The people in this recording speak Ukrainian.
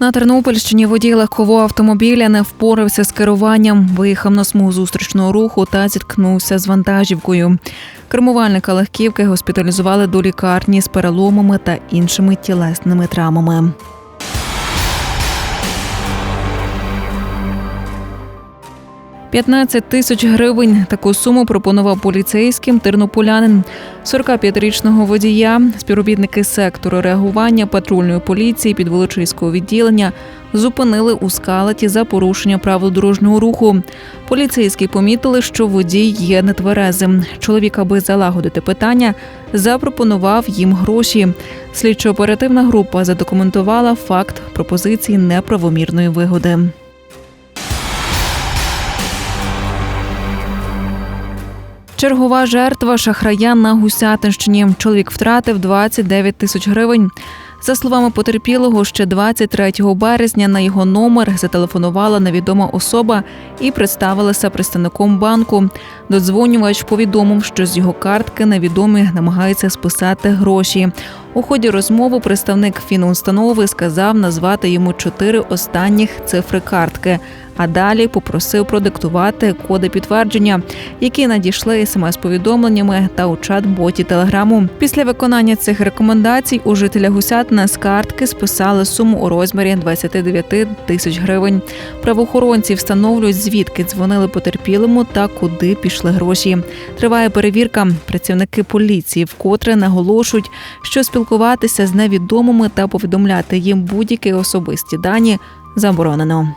На Тернопільщині водій легкового автомобіля не впорався з керуванням, виїхав на смугу зустрічного руху та зіткнувся з вантажівкою. Кермувальника легківки госпіталізували до лікарні з переломами та іншими тілесними травмами. «15 тисяч гривень. Таку суму пропонував поліцейським тернополянин. 45-річного водія співробітники сектору реагування патрульної поліції підволочиського відділення зупинили у скалаті за порушення правил дорожнього руху. Поліцейські помітили, що водій є нетверезим. Чоловік, аби залагодити питання, запропонував їм гроші. Слідчо-оперативна група задокументувала факт пропозиції неправомірної вигоди. Чергова жертва шахрая на Гусятинщині. Чоловік втратив 29 тисяч гривень. За словами потерпілого, ще 23 березня на його номер зателефонувала невідома особа і представилася представником банку. Додзвонювач повідомив, що з його картки невідомі намагаються списати гроші. У ході розмови представник фінустанови сказав назвати йому чотири останніх цифри картки, а далі попросив продиктувати коди підтвердження, які надійшли смс-повідомленнями та у чат-боті телеграму. Після виконання цих рекомендацій у жителя Гусятина з картки списали суму у розмірі 29 тисяч гривень. Правоохоронці встановлюють, звідки дзвонили потерпілому та куди пішли гроші. Триває перевірка. Працівники поліції вкотре наголошують, що спілкуватися з невідомими та повідомляти їм будь-які особисті дані заборонено.